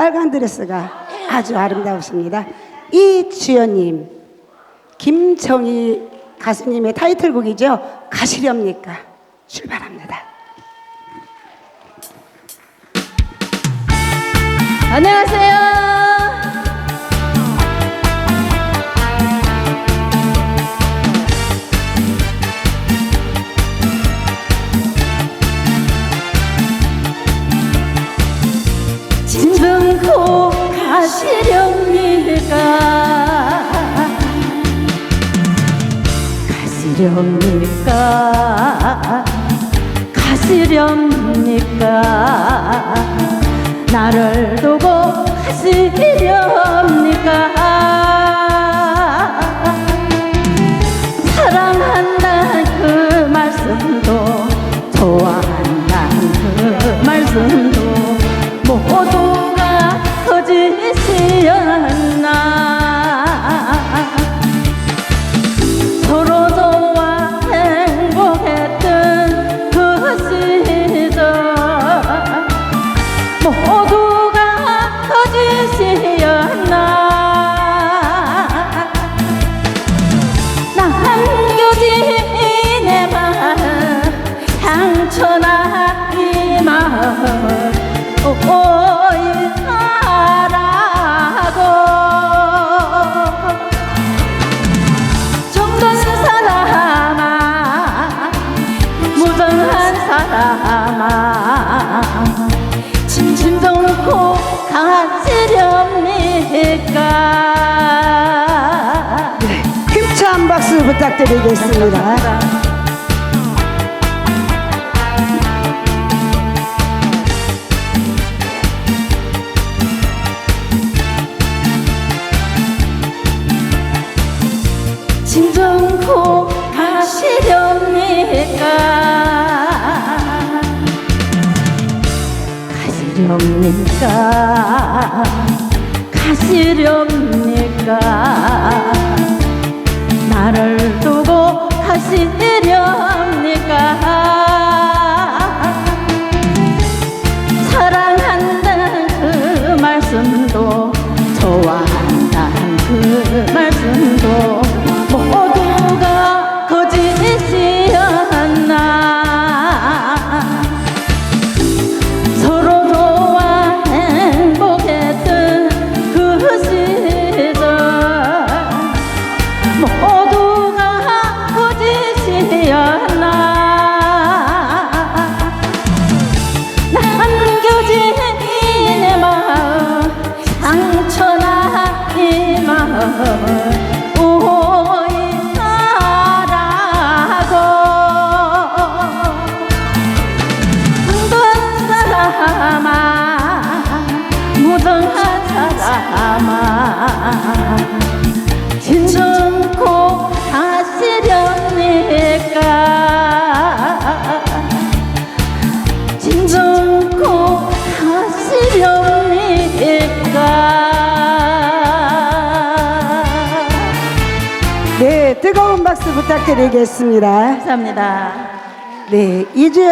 빨간 드레스가 아주 아름다우십니다. 이주연님, 김정희 가수님의 타이틀곡이죠. 가시렵니까? 출발합니다. 안녕하세요. 가시렵니까 가시렵니까 가시렵니까 나를 두고 가시렵니까 거짓이었나 남겨진 내 마음 상처나 이 마음. 오이하라고. 정든 사람아 무정한 사람아. 진심 좋고 가시 렵니까. 힘찬 박수 부탁드리겠습니다. 진정코 가시렵니까? 가시렵니까 가시렵니까? 나를 두고 가시렵니까? 사랑한다는 그 말씀도 좋아한다는 그 말씀도 네, 뜨거운 박수 부탁드리겠습니다. 감사합니다. 네, 이주연